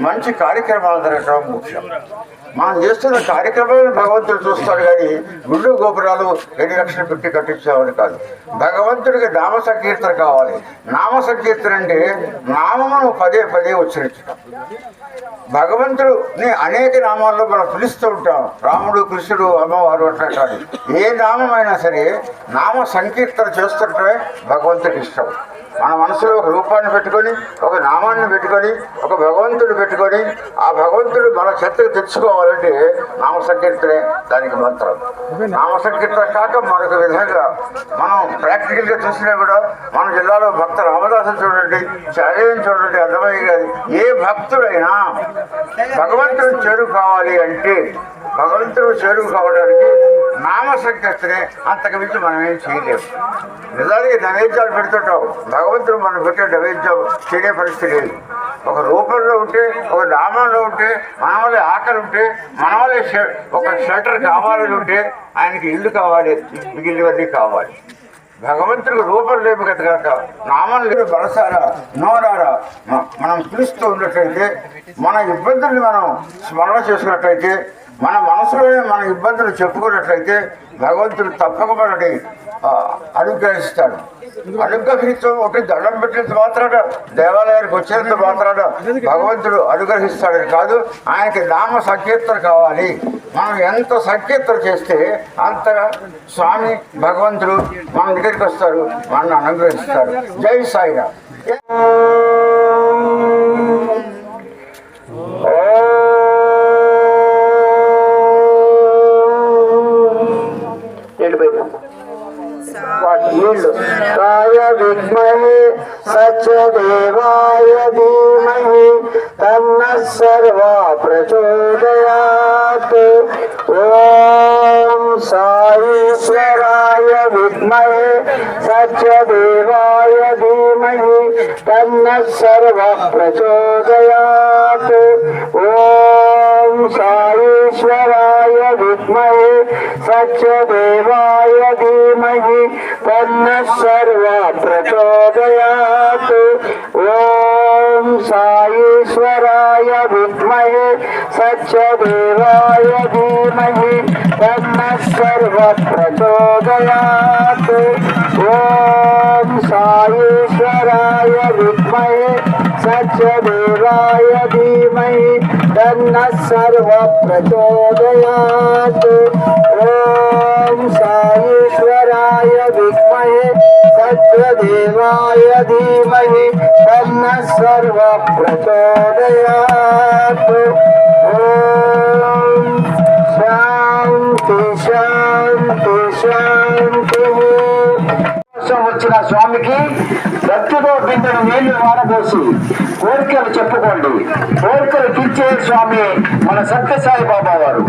మంచి కార్యక్రమాలు జరగటం ముఖ్యం. మనం చేస్తున్న కార్యక్రమాలను భగవంతుడు చూస్తాడు కానీ గుళ్ళు గోపురాలు ఎన్ని లక్షలు పెట్టి కట్టించామని కాదు. భగవంతుడికి నామ సంకీర్తన కావాలి. నామ సంకీర్తన అంటే నామమును పదే పదే ఉచ్చరించడం భగవంతుడుని అనేక నామాల్లో మనం పిలుస్తూ ఉంటాం. రాముడు కృష్ణుడు అమ్మవారు అట్లా కాదు. ఏ నామమైనా సరే నామ సంకీర్తన చేస్తుంటే భగవంతుడికి ఇష్టం. మన మనసులో ఒక రూపాన్ని పెట్టుకొని ఒక నామాన్ని పెట్టుకొని ఒక భగవంతుడు పెట్టుకొని ఆ భగవంతుడు మన చెత్తకు తెచ్చుకోవాలంటే నామ సంకీర్తనే దానికి మంత్రం. నామ సంకీర్తన కాక మరొక విధంగా మనం ప్రాక్టికల్గా చూసినా కూడా మన జిల్లాలో భక్త రామదాసు చూడండి చర్యని చూడండి అర్థమయ్యే కాదు ఏ భక్తుడైనా భగవంతుడు చేరుకోవాలి కావాలి అంటే భగవంతుడు చేరుకోవడానికి నామ సంకీర్తనే అంతకు మించి మనం ఏం చేయలేము. నిజానికి నైవేద్యాలు పెడుతుంటాం. భగవంతుడు మనం పెట్టే నైవేద్యం తినే పరిస్థితి లేదు. ఒక రూపంలో ఉంటే ఒక నామంలో ఉంటే మన ఆకలి ఉంటే మన ఒక షెల్టర్ కావాలని ఉంటే ఆయనకి ఇల్లు కావాలి మిగిలినవన్నీ కావాలి. భగవంతుడికి రూపం లేవు కదా కనుక నామం లేదు బలసారా నోరారా. మనం పిలుస్తూ ఉన్నట్లయితే మన ఇబ్బందుల్ని మనం స్మరణ చేసుకున్నట్లయితే మన మనసులోనే మన ఇబ్బందులు చెప్పుకున్నట్లయితే భగవంతుడు తప్పక మనకి, అనుగ్రహిస్తాడు. అనుగ్రహించడం ఒకటి దండం పెట్టినంత మాత్రాన దేవాలయానికి వచ్చేంత మాత్రాన భగవంతుడు అనుగ్రహిస్తాడని కాదు ఆయనకి నామ సంకీర్తన కావాలి. మనం ఎంత సంకీర్తన చేస్తే అంతగా స్వామి భగవంతుడు మన దగ్గరికి వస్తారు మనల్ని అనుగ్రహిస్తారు. జై बैठो काय सच देवाय धीमहि, तन्न सर्वा प्रचोदयात्। ॐ साईश्वराय विमे सच देवाय धीमहि, तन्न सर्वा प्रचोदयात्। ॐ साईश्वराय विमे सच देवाय धीमहि तन्नः सर्वा प्रचोदयात् साईश्वराय विद्महे सत्यदेवाय धीमहि, तन्नः सर्वा प्रचोदयात् ॐ साईश्वराय विद्महे सत्यदेवाय धीमहि सर्वा विद्महे सत्यदेवाय धीमहि तन्नः सर्वा प्रचोदयात् ॐ శాంతి శాంతి శాంతి కోసం వచ్చిన స్వామికి భక్తితో బిందెను నీళ్లు వారబోసి కోరికలు చెప్పుకోండి కోరికలు తీర్చే స్వామి మన సత్యసాయి బాబా వారు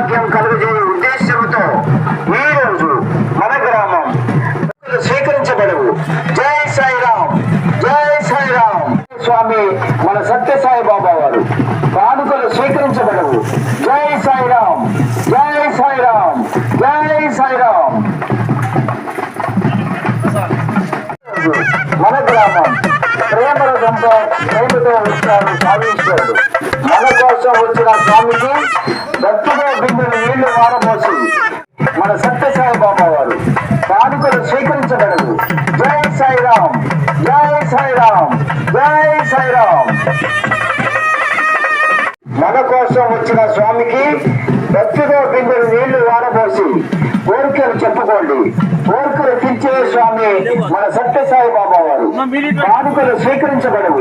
దర్శన భాగ్యం మన సత్యసాయి బాబా వారు కానుకలు స్వీకరించబడవు.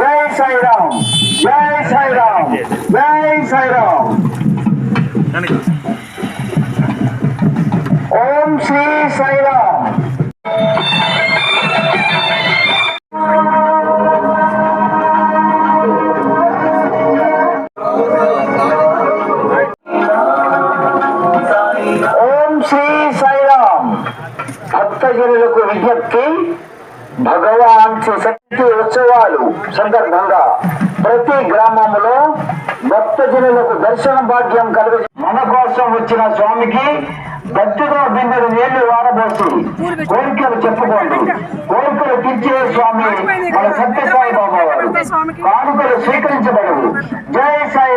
జై సాయిరామ్ జై సాయిరామ్ జై సాయిరామ్. ఓం శ్రీ సాయిరామ్. ప్రతి గ్రామంలో భక్తజనులకు దర్శన భాగ్యం కలిగి మన కోసం వచ్చిన స్వామికి భక్తితో బిందెడు నీళ్ళు వారబోసి కోరికలు చెప్పుకోండి. కోరికలు తీర్చే స్వామి మన సత్యసాయి బాబా. వారు కానుకలు స్వీకరించబడవు. జయ సాయి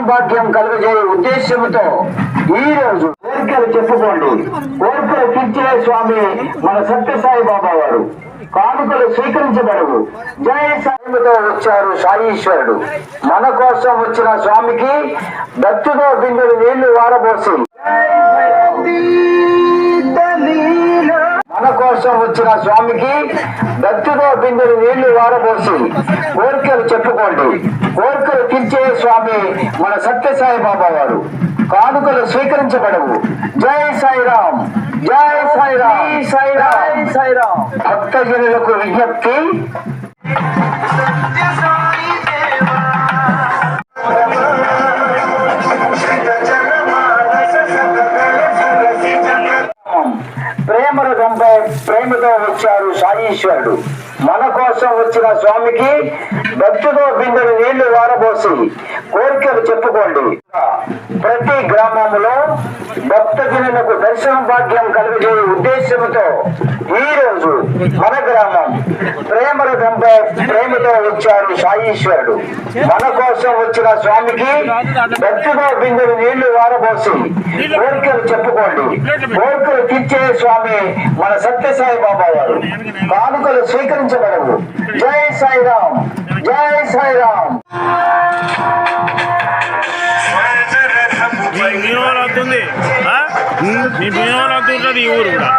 భాగ్యం కలుగజేయ ఉద్దేశంతో ఈ రోజు కోరికలు చెప్పుకోండి. కోరికలు తీర్చే స్వామి మన సత్యసాయి బాబా వారు. కానుకలు స్వీకరించబడవు. జయ సాయంతో వచ్చారు సాయీశ్వరుడు. మన కోసం వచ్చిన స్వామికి దత్తుతో బిందులు నీళ్ళు వారబోసి వచ్చిన స్వామికి భక్తితో బిందెలు నీళ్ళు వారబోసి కోరికలు చెప్పుకోండి. కోరికలు తీర్చే స్వామి మన సత్యసాయి బాబా వారు. కానుకలు స్వీకరించబడవు. జై సాయిరామ్. జై సాయిరామ్. సాయిరామ్. సాయిరామ్. భక్తజనులకు విజ్ఞప్తి. వచ్చారు మన కోసం వచ్చిన స్వామికి భక్తితో బిందెడు నీళ్ళు వారబోసి కోరికలు చెప్పుకోండి. ప్రతి గ్రామంలో భక్తజనులకు దర్శన భాగ్యం కలిగే ఉద్దేశంతో ఈ రోజు మన గ్రామం ప్రేమల రథంపై ప్రేమతో వచ్చారు సాయీశ్వరుడు. మన కోసం వచ్చిన స్వామికి భక్తితో బిందులు నీళ్ళు వారబోసి కోరికలు చెప్పుకోండి. కోరికలు తీర్చే స్వామి మన సత్యసాయి బాబా వారు కానుకలు స్వీకరించబడవు. జై సాయిరాం జై సాయిరాం ఊరు కూడా.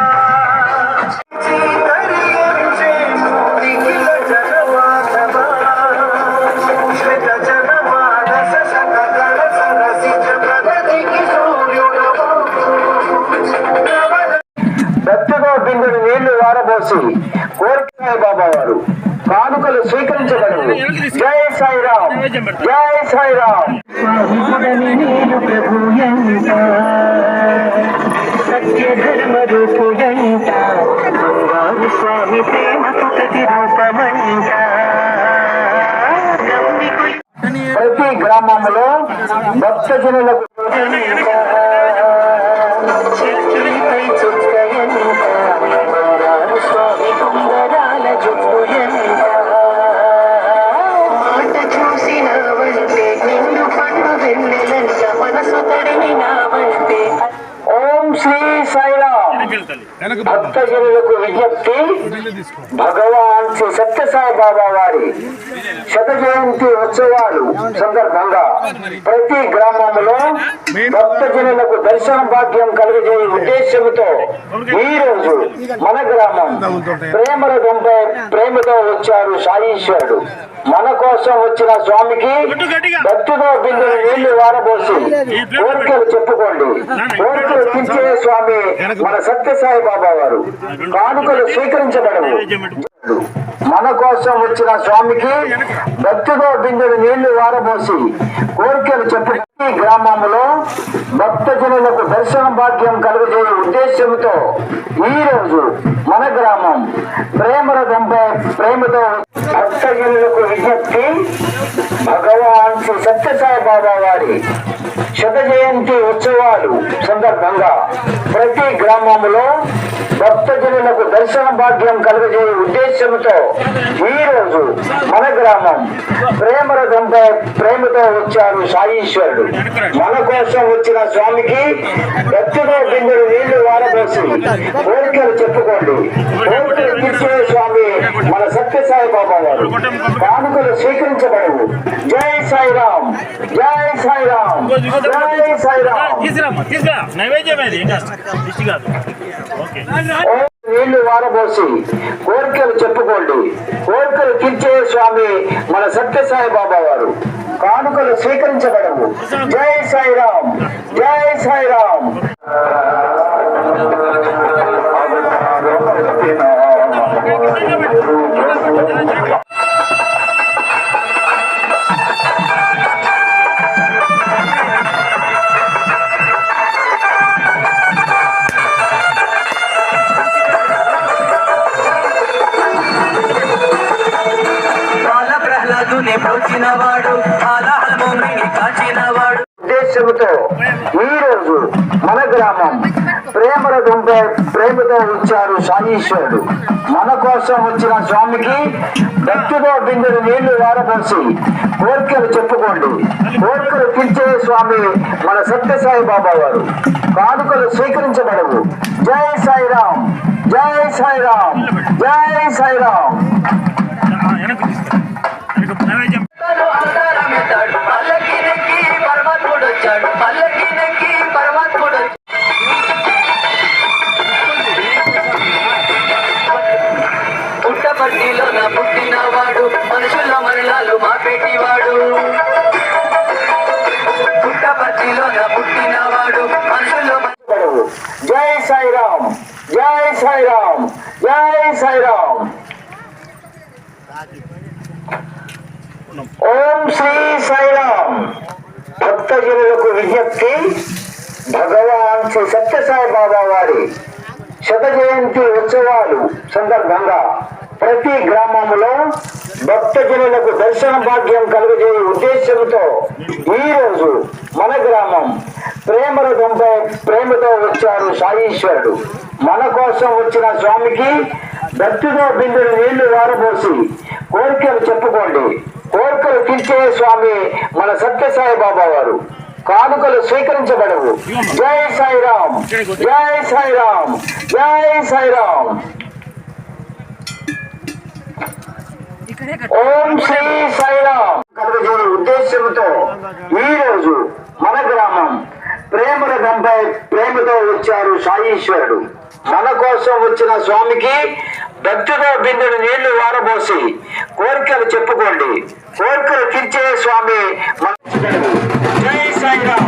భక్తితో బిందెలు నీళ్ళు వారబోసి కోరిక సాయి బాబా వారు కానుకలు స్వీకరించబడవు జై సాయిరామ్. జై సాయిరామ్. సాయిరామ్ భక్తజనులకు విజ్ఞప్తి భగవాన్ శ్రీ సత్యసాయి బాబా వారి శత జయంతి ఉత్సవాలు సందర్భంగా ప్రతి గ్రామంలో భక్తజనులకు దర్శన భాగ్యం కలుగజేయ ఉద్దేశంతో ఈ రోజు మన గ్రామం ప్రేమల గుంపై ప్రేమతో వచ్చారు సాయీశ్వరుడు. మన కోసం వచ్చిన స్వామికి భక్తితో బిందు నీళ్ళు వారబోసి కోరికలు చెప్పుకోండి. కోరికలు తీర్చే స్వామి మన సత్యసాయి బాబా వారు. కానుకలు స్వీకరించబడవు. మన కోసం వచ్చిన స్వామికి భక్తితో బిందెడు నీళ్ళు వారబోసి కోరికలు చెప్పి ఈ గ్రామంలో భక్తజనులకు దర్శన భాగ్యం కలుగజేయ ఉద్దేశంతో ఈ రోజు మన గ్రామం ప్రేమ రథంపై ప్రేమతో భక్తజనులకు విజ్ఞప్తి భగవాన్ శ్రీ సత్యసాయి బాబా వారి శత జయంతి ఉత్సవాలు సందర్భంగా ప్రతి గ్రామంలో భక్తజనులకు దర్శన భాగ్యం కలుగజేయ ఉద్దేశంతో ఈరోజు మన గ్రామం ప్రేమరథంపై ప్రేమతో వచ్చారు సాయీశ్వరుడు మన కోసం వచ్చిన స్వామికి భక్తితో బిందెలు నీళ్ళు వారబోసి కోరికలు చెప్పుకోండి. కోరికలు తీర్చే స్వామి మన సత్యసాయి బాబా కానుకలు స్వీకరించబడవు. జై సాయిరామ్ జై సాయిరామ్ జై సాయిరామ్. నైవేద్యం కాదు. నీళ్ళు వారబోసి కోరికలు చెప్పుకోండి. కోరికలు తీర్చే స్వామి మన సత్యసాయి బాబా వారు. కానుకలు స్వీకరించబడవు. జై సాయిరామ్ జై సాయిరామ్. ఉద్దేశంతో ఈ రోజు మన గ్రామం ప్రేమల దుంపే ప్రేమతో ఇచ్చారు సాయీశ్వరుడు. మన కోసం వచ్చిన స్వామికి భక్తితో బిందెలు నీళ్ళు వారపోసి కోరికలు చెప్పుకోండి. కోరికలు తీర్చే స్వామి మన సత్యసాయి బాబా వారు కానుకలు స్వీకరించబడవు. జై సాయిరామ్ జై సాయిరామ్ జై సాయిరామ్. శ్రీ సాయిరామ్ భక్తజనులకు విజ్ఞప్తి భగవాన్ శ్రీ సత్యసాయి బాబా వారి శత జయంతి ఉత్సవాలు సందర్భంగా ప్రతి గ్రామంలో భక్తజనులకు దర్శన భాగ్యం కలుగజేయ ఉద్దేశంతో ఈ రోజు మన గ్రామం ప్రేమల ప్రేమతో వచ్చారు సాయీశ్వరుడు. మన కోసం వచ్చిన స్వామికి భక్తితో బిందులు నీళ్ళు వారబోసి కోరికలు చెప్పుకోండి. కోరికలు తీర్చే స్వామి మన సత్యసాయి బాబా వారు. కానుకలు స్వీకరించబడవు. జై సాయిరామ్. జై సాయిరామ్. జై సాయిరామ్. ఓం శ్రీ సాయిరామ్. కలుగజేయ ఉద్దేశంతో ఈ రోజు మన గ్రామం ప్రేమల గంపై ప్రేమతో వచ్చారు సాయీశ్వరుడు. మన కోసం వచ్చిన స్వామికి భక్తితో బిందెడు నీళ్ళు వారబోసి కోరికలు చెప్పుకోండి. కోరికలు తీర్చే స్వామి. జై సాయిరామ్.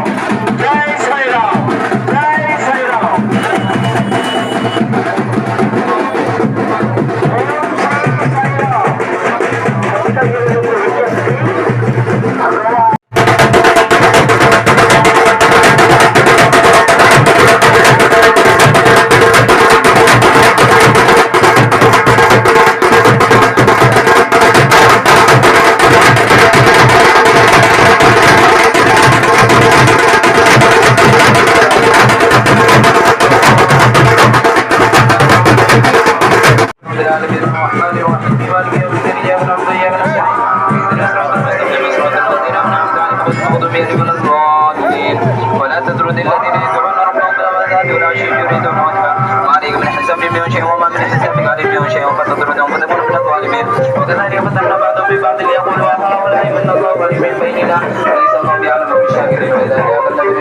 من شيء وما من حسابك عليهم من شيء فتطردهم فتكون من الظالمين وكذلك فتنا بعضهم ببعض ليقول هؤلاء من الله عليم من بيننا وليس الله بيعلم بالشاكرين فاذا جاء الذين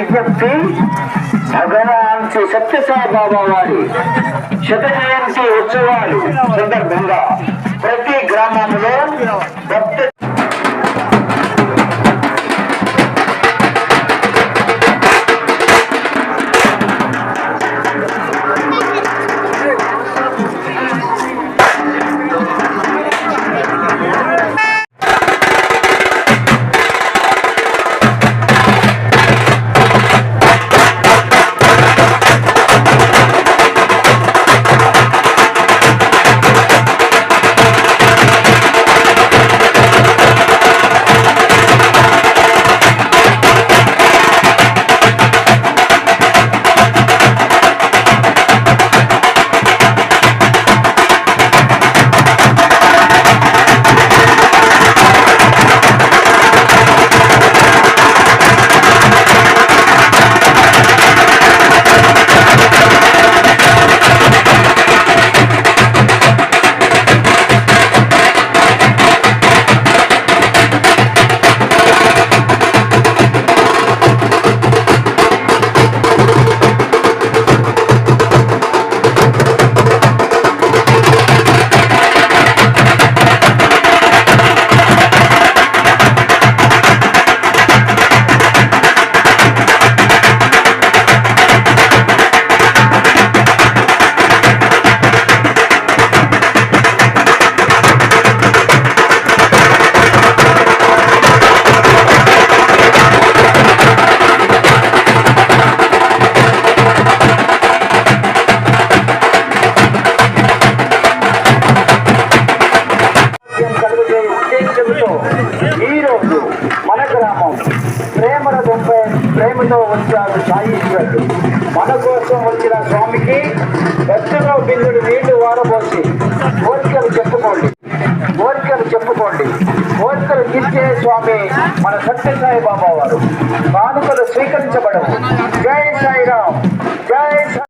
విజ్ఞప్తి భగవాన్ శ్రీ సత్యసాయి బాబా వారి శత జయంతి ఉత్సవాలు సందర్భంగా ప్రతి గ్రామంలో చెప్పుకోండి. కోరికలు తీర్చే స్వామి మన సత్యసాయి బాబా వారు. కానుకలు స్వీకరించబడవు. జై సాయిరామ్. జై సాయి.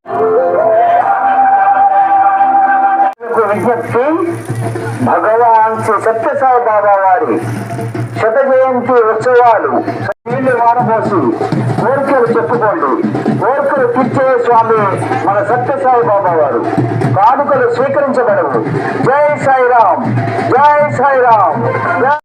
విజ్ఞప్తి భగవాన్ శ్రీ సత్యసాయి బాబా వారి శత జయంతి ఉత్సవాలు. వారబోసి కోరికలు చెప్పుకోండి. కోరికలు తీర్చే స్వామి మన సత్యసాయి బాబా వారు కానుకలు స్వీకరించబడవు. జై సాయిరామ్. జై సాయిరామ్.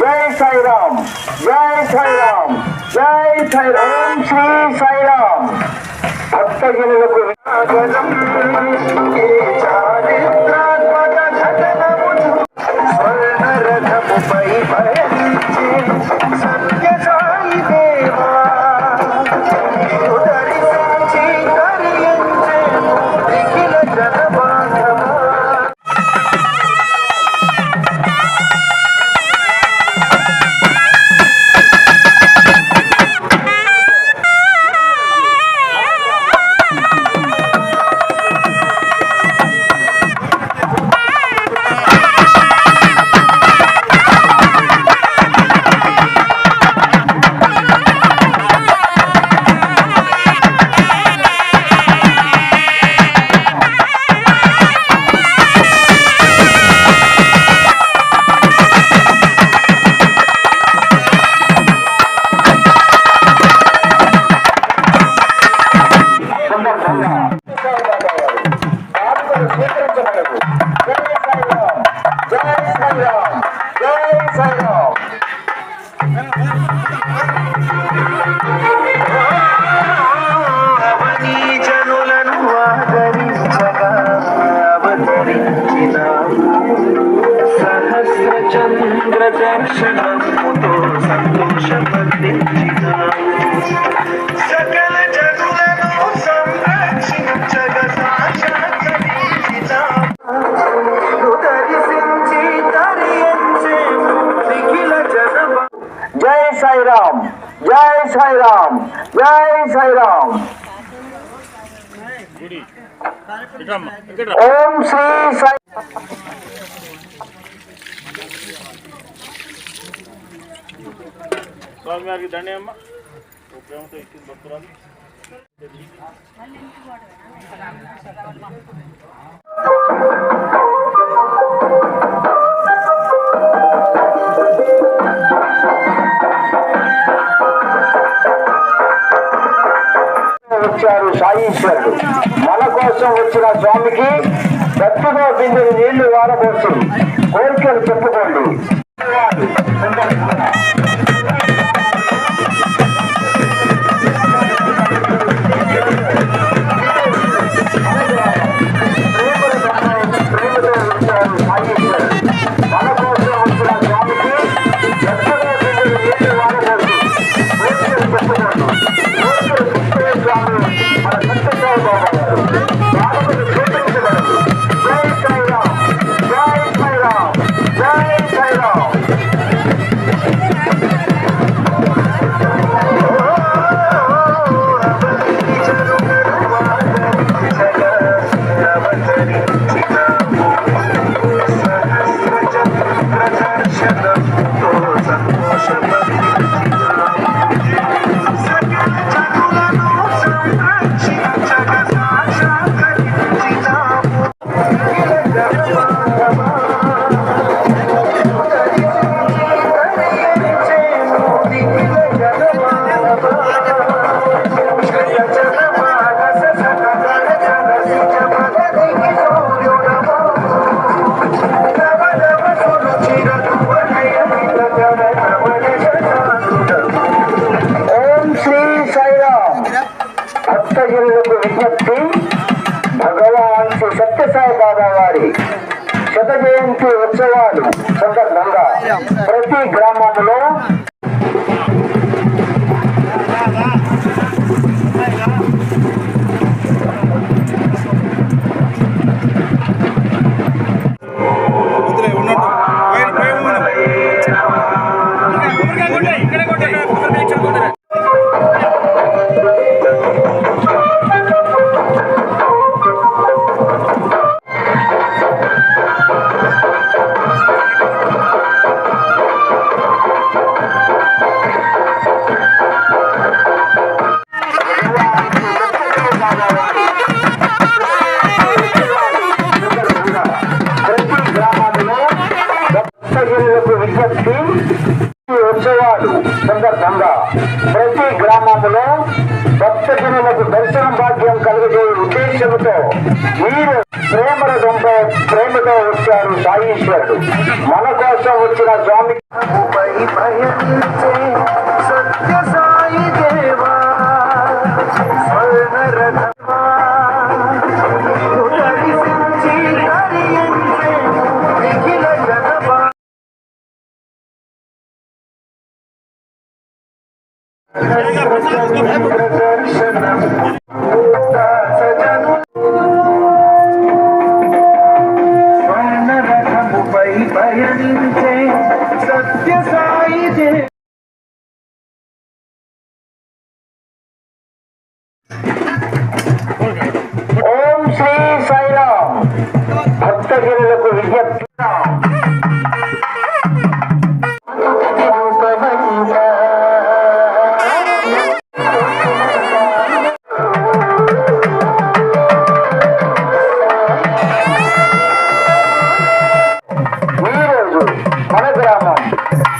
జై సాయిరామ్ జై సాయిరామ్ జై సాయిరామ్. సాయిరామ్ జై సాయిరామ్ ఓం శ్రీ సాయి స్వామి గారికి దండే అమ్మ. ఓ ప్రేమతో ఇచ్చింది భక్తురాలు. వచ్చారు సాయీశ్వరుడు మన కోసం వచ్చిన స్వామికి భక్తితో బిందెలు నీళ్ళు వారబోసి కోరికలు చెప్పుకోండి.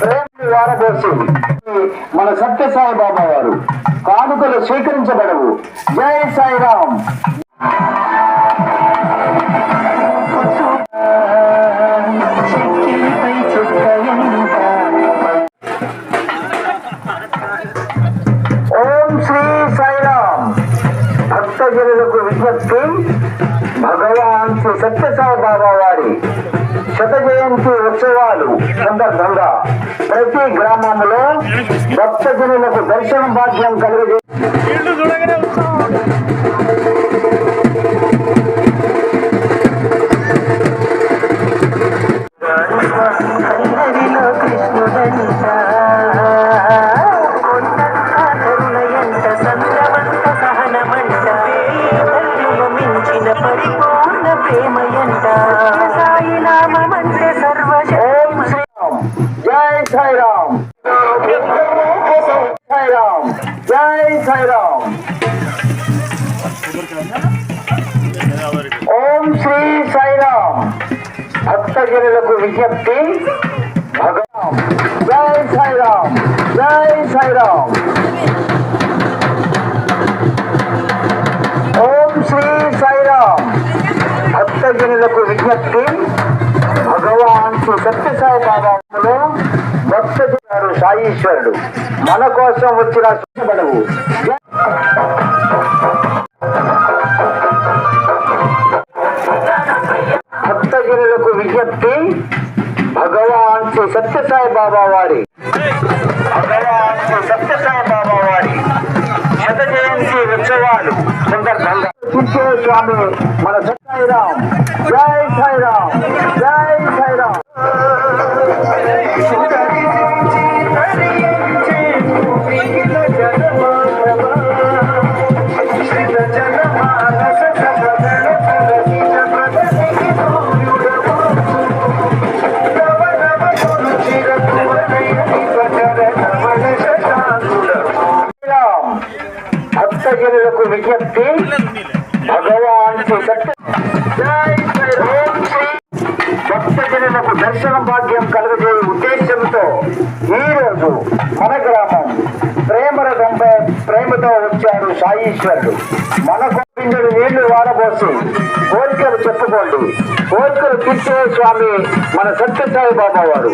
ప్రేమ వారదర్శి మన సత్యసాయి బాబా వారు. కానుకలు స్వీకరించబడవు. జై సాయిరామ్. ప్రతి గ్రామంలో భక్తజనులకు దర్శన భాగ్యం కలిగి భక్తజనులకు భగవాన్. జై సాయిరామ్ జై సాయిరామ్. ఓం శ్రీ సాయిరామ్. భక్తజనులకు విజ్ఞప్తి భగవాన్ శ్రీ సత్యసాయి బాబాలో భక్తజనుడు సాయీశ్వరుడు మన కోసం వచ్చిన సుఖపడవు సత్యసాయి బాబా వారి సత్యసాయి బాబా వారి శత జయంతి ఉత్సవాలు సందర్భంగా. స్వామి మన సత్సాయిరామ్ జై సాయిరామ్. జై సాయి ఈశ్వరుడు మన గోవిందుడు నీళ్ళు వారబోసి కోరికలు చెప్పుకోండి. కోరికలు తీర్చే స్వామి మన సత్యసాయి బాబా వారు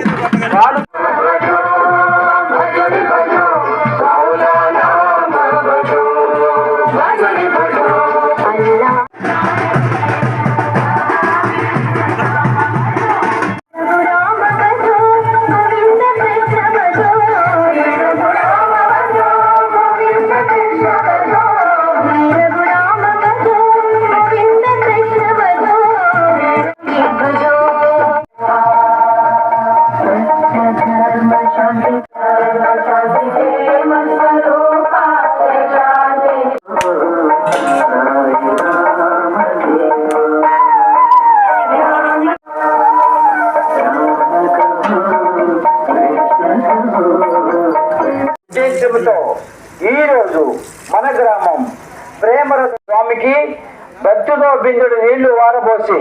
కాను ఈరోజు ఈ రోజు మన గ్రామం ప్రేమర స్వామికి భక్తితో బిందుడు నీళ్ళు వారబోసి